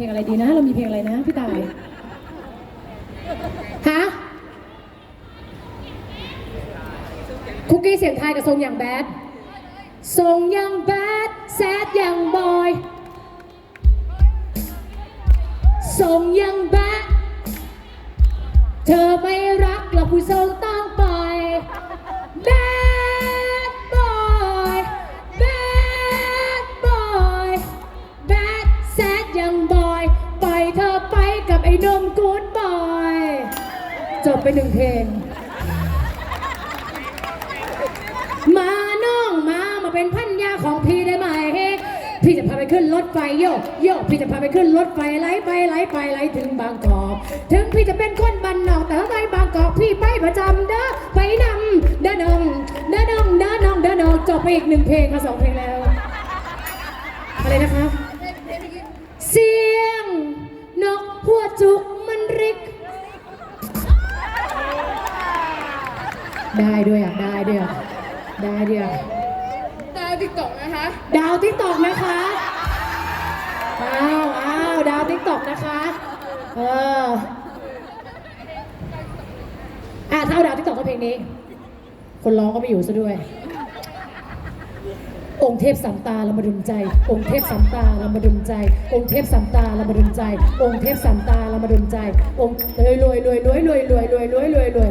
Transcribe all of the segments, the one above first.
พลงอะไรดีนะ เรามีเพลงอะไรนะพี่ตายฮะคุกกี้เสียงไทยกับทรงอย่างแบดทรงอย่างแบดแซดอย่างบอยทรงอย่างแบดเธอไม่รักหรอกผู้ทรต้ จบไปหนึ่งเพลงมาน้องมามาเป็นพันยาของพี่ได้ไหมพี่จะพาไปขึ้นรถไฟโยกโยกพี่จะพาไปขึ้นรถไฟไหลไปไหลไปไหลถึงบางกอกถึงพี่จะเป็นคนบันนอกแต่ไปบางกอกพี่ไปประจำเด้อไปนำเด้อนองเด้อนองเด้อนองเด้อนองจบไปอีกหนึ่งเพลงมาสองเพลงแล้วอะไรนะคะ ได้เดียวดาวติ๊กตอกนะคะ ดาวติ๊กตอกนะคะอ้าวอ้าวดาวติ๊กตอกนะคะ เอออะถ้าาดาวติ๊กตอกกับเพลงนี้ คนร้องก็ไม่อยู่ซะด้วย องค์เทพสามตาเรามาดุลใจ องค์เทพสามตาเรามาดุลใจ องค์เทพสามตาเรามาดุลใจ องค์เทพสามตาเรามาดุลใจ องค์รวยรวยรวยรวยรวยรวยรวยรวยรวยรวย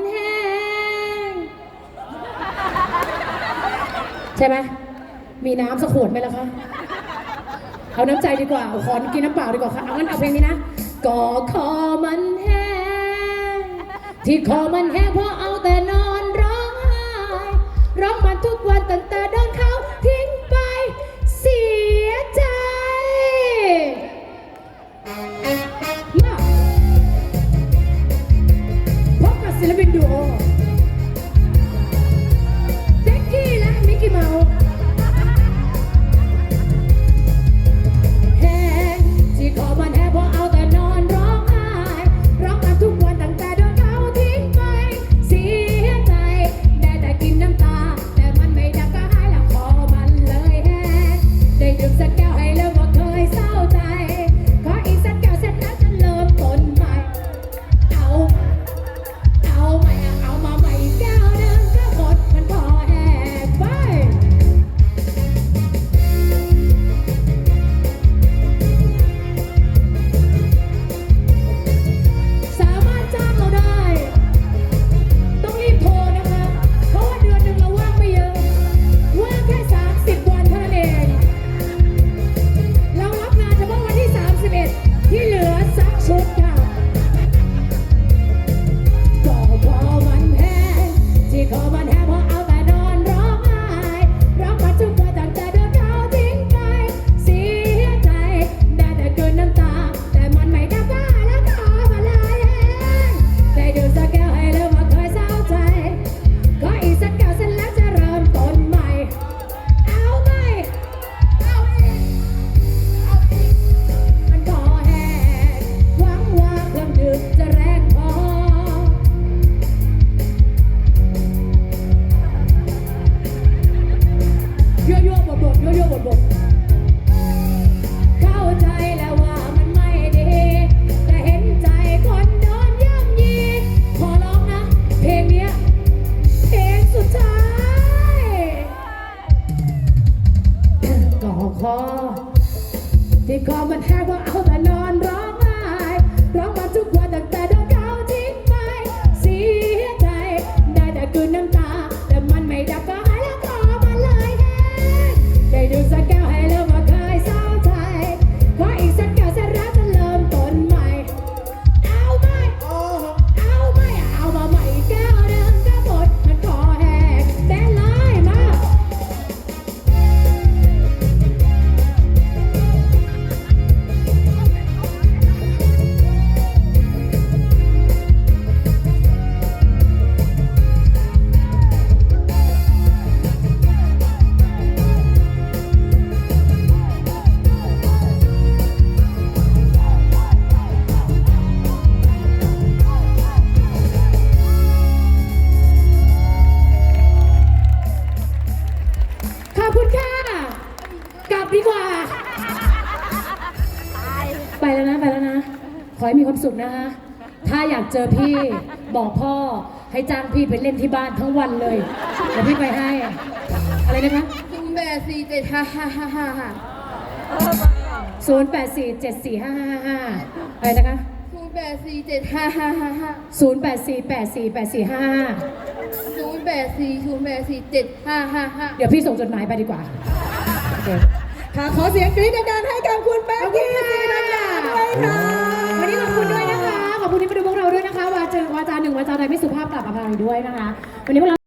ช่ไหมมีน้ำสักขวดไหมล่ะคะเอาน้ำใจดีกว่าเอาขอกินน้ำเปล่าดีกว่าค่ะเอางั้นเอาเพลงนี้นะก็คอมันแห้งที่คอมันแห้งเพราะเอาแต่นอน They come and have a, I hope I. ขอให้มีความสุขนะคะ ถ้าอยากเจอพี่บอกพ่อให้จ้างพี่ไปเล่นที่บ้านทั้งวันเลยเดี๋ยวพี่ไปให้ อะไรนะคะศูนย์แปดสี่เจ็ดห้าห้าห้าห้าห้า0 8 4 7 4 5 5 5อะไรนะคะศูนย์แปดสี่เจ็ดห้าห้าห้าห้า0 8 4 8 4 8 4 5 5ศูนย์แปดสี่ศูนย์แปดสี่เจ็ดห้าห้าห้าเดี๋ยวพี่ส่งจดหมายไปดีกว่าโอเคค่ะขอเสียงกรี๊ดดังๆให้กับคุณแป๊กกี้ศรีธัญญาด้วยค่ะ คะขอบคุณที่มาดูพวกเราด้วยนะคะวาเจอวาจาหนึ่งวาจาใดไม่สุภาพกลับอภัยด้วยนะคะวันนี้พวกเรา